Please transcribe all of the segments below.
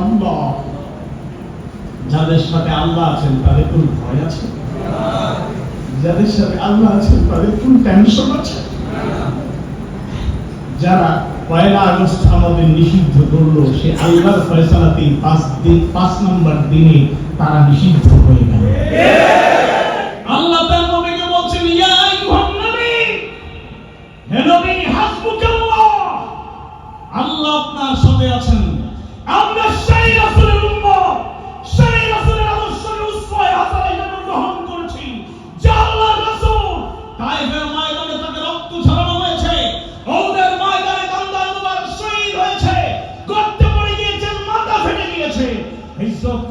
আল্লাহ যাদের সাথে আল্লাহ আছেন, তাদের কোন ভয় আছে? যাদের সাথে আল্লাহ আছেন, তাদের কোন টেনশন আছে? যারা পয়লা আগস্ট আমাদের নিষিদ্ধ করল, সে আল্লাহর ফয়সালাতেই পাঁচ দিন, পাঁচ নম্বর দিনে তারা নিষিদ্ধ হয়ে গেল। আল্লাহ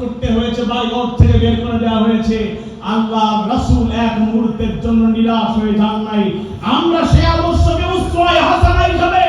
করতে হয়েছে বা ঘর থেকে বের করে দেওয়া হয়েছে। আল্লাহ রাসূল এক মুহূর্তের জন্য নিরাশ হয়ে যান নাই। আমরা সে আদর্শকে উসওয়ায়ে হাসানা হিসেবে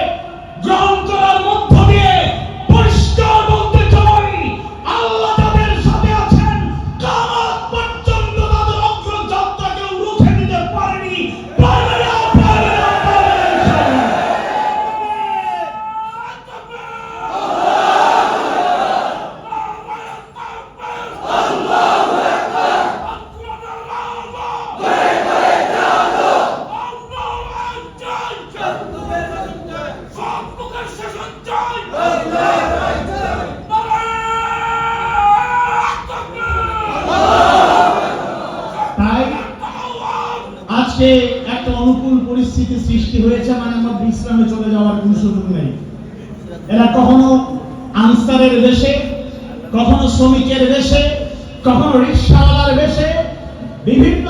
আজকে একটা অনুকূল পরিস্থিতি সৃষ্টি হয়েছে মানে আমরা বিশ্রামে চলে যাওয়ার কোনো সুযোগ নেই। এরা কখনো আনসারের দেশে কখনো শ্রমিকের দেশে কখনো রিক্সাওয়ালার বেশে, বিভিন্ন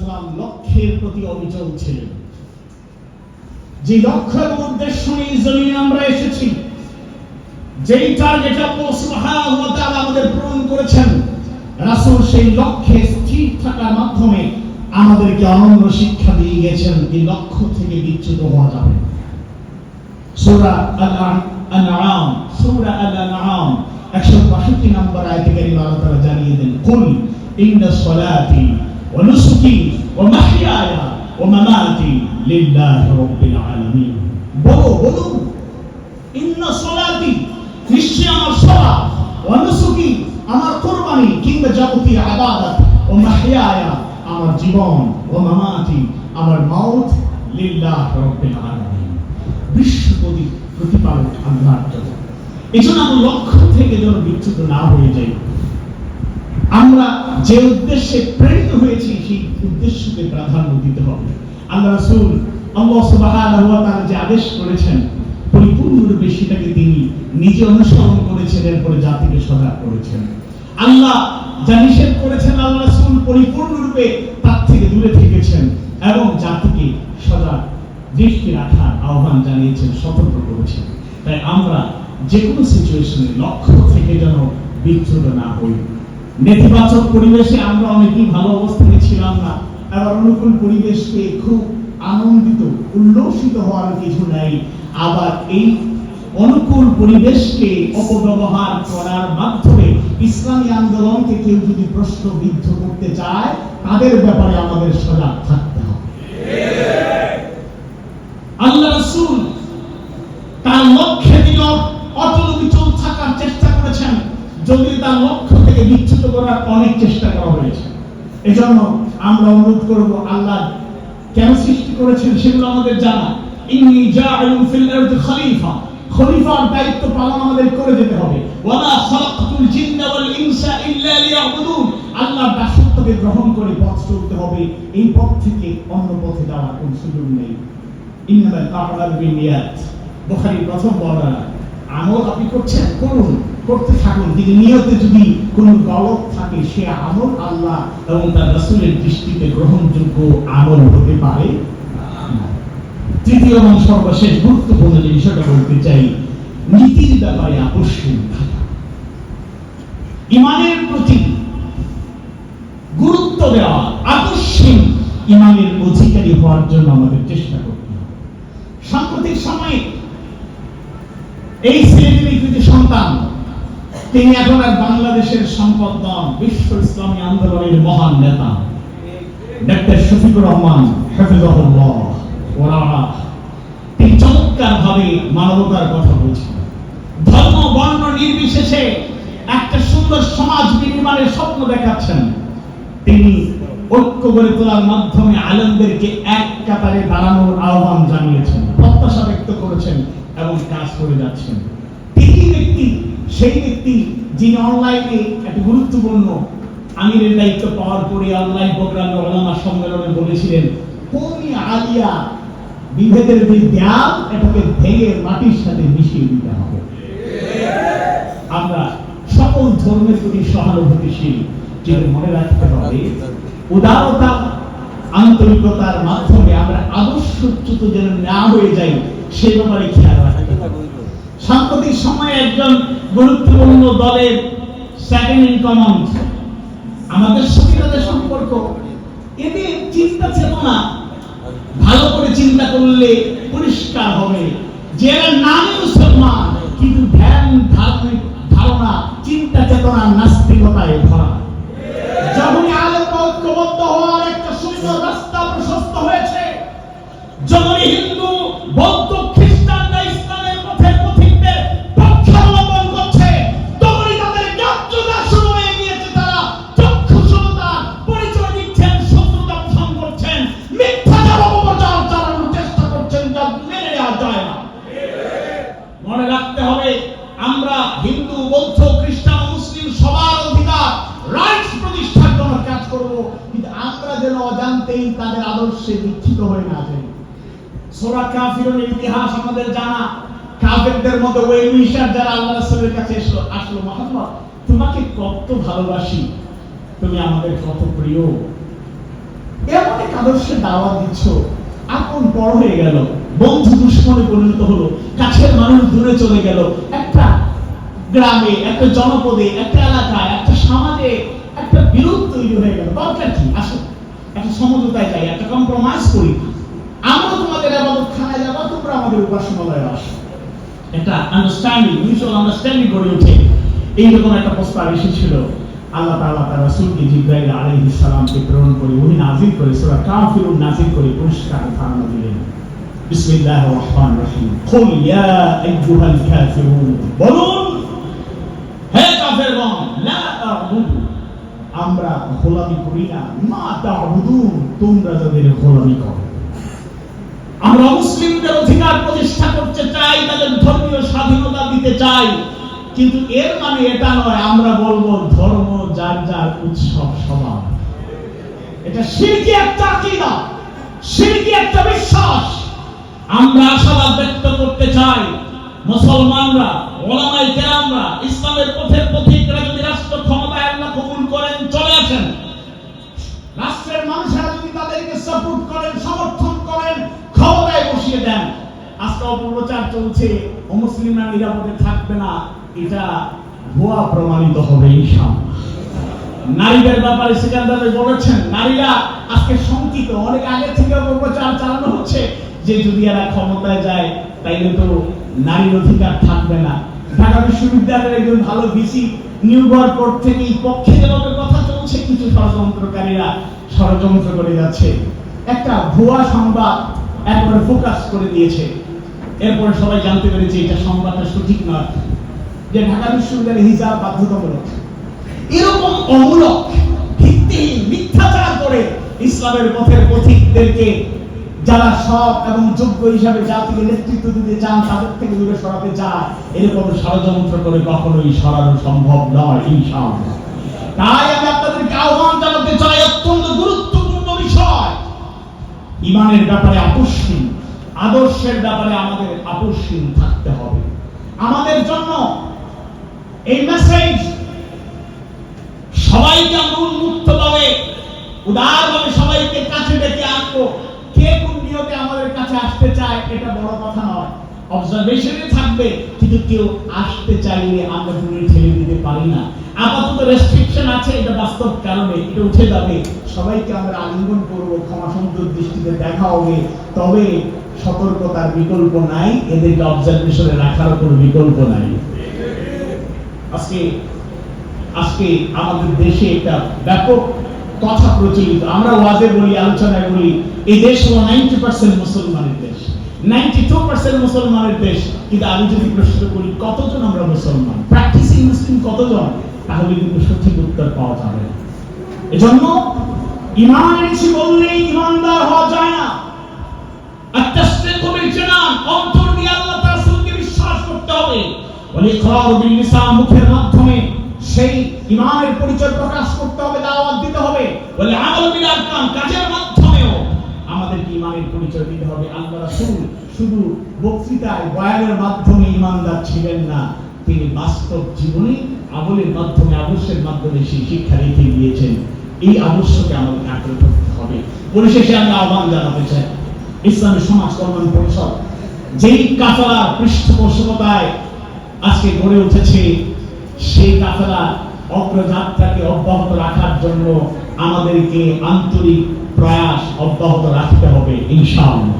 সাল্লাম লক্ষ্যের প্রতি অবিচল ছিলেন যে লক্ষ্য এবং উদ্দেশ্য নিয়ে জমিনে আমরা এসেছি, যেই টার্গেট আল্লাহ আমাদের পূরণ করেছেন, রাসূল সেই লক্ষ্যে স্থির থাকার মাধ্যমে আমাদেরকে অনন্য শিক্ষা দিয়ে গেছেন এই লক্ষ্য থেকে বিচ্যুত হওয়া যাবে। সূরা আল-আনআম সূরা আল-আনআম 162 নম্বর আয়াতে কারিমা আল্লাহ তাআলা জানিয়ে দেন, কুল ইন্না সলাতি ওয়া নুসুকি ওয়া মাহইয়ায়া ওয়া মামাতি লিল্লাহি রাব্বিল আলামিন বলো বলুন ইন্না সলাতি নিশ্চয় আমার সালাত ওয়া নুসুকি আমার কুরবানি কিংবা যাবতীয় ইবাদত ও মাহইয়ায়া আমার জীবন ও মামাতি আমার মাউত লিল্লাহি রাব্বিল আলামিন বিশ্বপতি প্রতিপালক আল্লাহর জন্য এই জন্য আমরা লক্ষ্য থেকে যেন বিচ্যুত না হয়ে যাই আমরা যে উদ্দেশ্যে প্রেরিত হয়েছি, সেই উদ্দেশ্যকে প্রাধান্য দিতে হবে। আল্লাহ রাসূল আল্লাহ সুবহানাহু ওয়া তাআলা যে আদেশ করেছেন, পরিপূর্ণরূপে সেটাকে তিনি নিজে অনুসরণ করেছেন, এরপরে জাতিকে সজাগ করেছেন। আল্লাহ যা নিষেধ করেছেন আল্লাহ রাসূল, পরিপূর্ণরূপে তার থেকে দূরে থেকেছেন এবং জাতিকে সজাগ দৃষ্টি রাখার আহ্বান জানিয়েছেন, সতর্ক করেছেন। তাই আমরা যে কোনো সিচুয়েশনে লক্ষ্য থেকে যেন বিচ্যুত না হই। নেতিবাচক পরিবেশে আমরা অনেকেই ভালো অবস্থানে ছিলাম না। আবার অনুকূল পরিবেশকে খুব আনন্দিত, উল্লসিত হওয়ার কিছু নাই। আবার এই অনুকূল পরিবেশকে অপব্যবহার করার মাধ্যমে ইসলামী আন্দোলনকে কেউ যদি প্রশ্নবিদ্ধ করতে চায়, তাদের ব্যাপারে আমাদের সজাগ থাকতে হবে। আল্লাহ রাসূল তার লক্ষ্যে তিনি অটল বিচল থাকার চেষ্টা করেছেন। যদি তার লক্ষ্য থেকে বিচ্যুত করার অনেক চেষ্টা করা হয়েছে। এজন্য আমরা অনুরোধ করব, আল্লাহ কেন সৃষ্টি করেছেন সেগুলো আমাদের জানা। জাইলুন ফিল আরদি খলিফা। খলিফার দায়িত্ব পালন আমাদের করে যেতে হবে। ওয়ালা খালাকতুল জিন্না ওয়াল ইনসা ইল্লা লিয়াবুদুন। আল্লাহর দাসত্বকে গ্রহণ করে পথ চলতে হবে। এই পথ থেকে অন্য পথে যাওয়ার কোনো সুযোগ নেই। আ'মালু বিন্নিয়াত বুখারী প্রথম বর্ণনা। আমল আপনি করছেন, করুন, করতে থাকুন। কিন্তু নিয়তে যদি কোনো গলত থাকে, সে আমল আল্লাহ এবং তার রাসূলের দৃষ্টিতে গ্রহণযোগ্য আমল হতে পারে? তৃতীয় এবং সর্বশেষ গুরুত্বপূর্ণ যে বিষয়টা বলতে চাই, নীতির ব্যাপারে আকর্ষণ ইমানের প্রতি গুরুত্ব দেওয়া আকস্মিক ইমানের অধিকারী হওয়ার জন্য আমাদের চেষ্টা করতে হবে সাম্প্রতিক সময়ে এই ছেলেটির কৃতি সন্তান, তিনি এখন আর বাংলাদেশের সম্পদ নন, বিশ্ব ইসলামী আন্দোলনের মহান নেতা। ডাক্তার শফিকুর রহমান তিনি চমৎকার ভাবে মানবতার কথা বলছেন। ধর্ম, বর্ণ নির্বিশেষে একটা সুন্দর সমাজ নির্মাণের স্বপ্ন দেখাচ্ছেন। তিনি ঐক্য গড়ে তোলার মাধ্যমে আলেমদেরকে এক কাতারে দাঁড়ানোর আহ্বান জানিয়েছেন। করেছেন এবং কাজ করে যাচ্ছেন। তিনি ব্যক্তি, সেই ব্যক্তি যিনি অনলাইনে গুরুত্বপূর্ণ আমিরের দায়িত্ব পাওয়ার পরে অনলাইন প্রোগ্রামে সম্মেলনে বলেছিলেন আলিয়া বিভেদের যে দেয়াল, এটাকে ভেঙে মাটির সাথে মিশিয়ে দিতে হবে। আমরা সকল ধর্মের প্রতি সহানুভূতিশীল কিন্তু মনে রাখতে হবে, উদারতা, আন্তরিকতার মাধ্যমে আমরা আদর্শচ্যুত যেন না হয়ে যাই সে ব্যাপারে খেয়াল সাম্প্রতিক সময়ে একজন গুরুত্বপূর্ণ দলের সেকেন্ড ইন কমান্ড আমাদের সাথে তাদের সম্পর্ক, এতে চিন্তা চেতনা, ভালো করে চিন্তা করলে পরিষ্কার হবে। যে এরা নামে আদর্শে দীক্ষিত হয়ে না যাই সূরা কাফিরুনের ইতিহাস আমাদের জানা। কাফেরদের মধ্যে ওই মিশার যারা আল্লাহ রাসূলের কাছে এসলো আসলো মুহাম্মদ তোমাকে কত ভালোবাসি। তুমি আমাদের কত প্রিয়। এমন এক আদর্শে দাওয়াত দিচ্ছ। আপন বড় হয়ে গেল। বন্ধু দুশ্মনে পরিণত হলো। কাছের মানুষ দূরে চলে গেল। একটা গ্রামে, একটা জনপদে, একটা এলাকায়, একটা সমাজে একটা বিরোধ তৈরি হয়ে গেল। দরকার কি? আসো একটা সমঝোতায় যাই, একটা কম্প্রোমাইজ করি। আমরা তোমাদের আবাদত খানায় যাব, তোমরা আমাদের উপাসনালয়ে একটা আন্ডারস্ট্যান্ডিং মিউচুয়াল আন্ডারস্ট্যান্ডিং গড়ে এইরকম একটা প্রস্তাব এসেছিল। আল্লাহ তাআলা তার রাসূলকে জিবরাইল প্রেরণ করে ওহী নাযিল করে, সূরা কাফিরুন নাযিল করে পরিষ্কার ধারণা দিলেন। বিসমিল্লাহির রহমানির রহিম। ইয়া বলুন গোলামি করি না। মা তা'বুদুন তোমরা যাদের গোলামি করো। আমরা মুসলিমদের অধিকার প্রতিষ্ঠা করতে চাই, তাদের ধর্মীয় স্বাধীনতা দিতে চাই। কিন্তু এর মানে এটা নয়, আমরা বলব ধর্ম যার যার উৎসব সবার এটা শিরকি একটা আকীদা, শিরকি একটা বিশ্বাস। আমরা আশাবাদ ব্যক্ত করতে চাই, মুসলমানরা ওলামাই কেরামরা, ইসলামের পথের পথিকরা যদি রাষ্ট্র ক্ষমতায় আল্লাহ কবুল করেন, চলে সাপোর্ট করেন, সমর্থন করেন, ক্ষমতায় বসিয়ে দেন। আজকে অপপ্রচার চলছে, অমুসলিমরা নিরাপদে থাকবে না, এটা ভুয়া প্রমাণিত হবে নারীদের ব্যাপারে বলেছেন, নারীরা আজকে শঙ্কিত। অনেক আগে থেকে অপপ্রচার চালানো হচ্ছে, যে যদি এরা ক্ষমতায় যায়, তাইলে তো নারীর অধিকার থাকবে না। ঢাকা বিশ্ববিদ্যালয়ের একজন ভালো ভিসি পর থেকে পক্ষে কথা চলছে, কিছু ষড়যন্ত্রকারীরা ষড়যন্ত্র করে যাচ্ছে। একটা ভুয়া সংবাদ একবারে ফোকাস করে দিয়েছে। এরপরে সবাই জানতে পেরেছে এটা সংবাদটা সঠিক নয়। যে ঢাকা বিশ্ববিদ্যালয়ে হিসাব বাধ্যতামূলক। এরকম অমূলক মিথ্যাচার করে ইসলামের পথের পথিকদেরকে যারা সৎ এবং যোগ্য হিসাবে জাতিকে নেতৃত্ব দিতে চান, তাদের থেকে দূরে সরাতে চায়, এরকম ষড়যন্ত্র করে কখনোই সরানো সম্ভব নয় তাই আমি আপনাদেরকে ইমানের ব্যাপারে আপোষহীন, আদর্শের ব্যাপারে আমাদের আপোষহীন থাকতে হবে। আমাদের জন্য এই মেসেজ সবাইকে আমরা উন্মুক্ত ভাবে, উদারভাবে সবাইকে কাছে ডেকে আনব। কে কোন নিয়তে আমাদের কাছে আসতে চায়, এটা বড় কথা নয়। অবজারভেশনে থাকবে, কিন্তু কেউ আসতে চাইলে আমরা দূরে ঠেলে দিতে পারি না। রেস্ট্রিকশন আছে, এটা বাস্তব কারণে, এটা উঠে যাবে। সবাইকে আমরা আলিঙ্গন করব ক্ষমা সুন্দর দৃষ্টিতে দেখা হবে। তবে সতর্কতার বিকল্প নাই, এদেরকে অবজারভেশনে রাখারও কোনো বিকল্প নাই। আজকে আজকে আমাদের দেশে একটা ব্যাপক কথা প্রচলিত। আমরা ওয়াজে বলি, আলোচনায় বলি, এই দেশ হলো নাইনটি পার্সেন্ট মুসলমানের দেশ। নাইনটি টু পার্সেন্ট মুসলমানের দেশ। কিন্তু আমি যদি প্রশ্ন করি, কতজন আমরা মুসলমান? প্র্যাকটিসিং মুসলিম কতজন? তাহলে কিন্তু সঠিক উত্তর পাওয়া যাবে এজন্য ইমান এনেছি বললেই ইমানদার হওয়া যায় না। অন্তর দিয়ে আল্লাহ তার রাসূলকে বিশ্বাস করতে হবে। মুখের মাধ্যমে সেই ইমানের পরিচয় প্রকাশ করতে হবে, দাওয়াত দিতে হবে। বলে, আমল বিল আরকান কাজের মাধ্যমেও আমাদেরকে ইমানের পরিচয় দিতে হবে। আল্লাহ রাসূল শুধু বক্তৃতায়, বয়ানের মাধ্যমে ইমানদার ছিলেন না। তিনি বাস্তব জীবনে আমলের মাধ্যমে, আদর্শের মাধ্যমে সেই শিক্ষা রেখে গিয়েছেন এই আদর্শকে আমাদের আঁকড়ে ধরতে হবে। পরিশেষে আমি আহ্বান জানাতে চাই, ইসলামী সমাজ কল্যাণ পরিষদ, যেই কাফেলার পৃষ্ঠপোষকতায় আজকে গড়ে উঠেছে, সেই কাফেলা অগ্রযাত্রাকে অব্যাহত রাখার জন্য আমাদেরকে আন্তরিক প্রয়াস অব্যাহত রাখতে হবে, ইনশাআল্লাহ।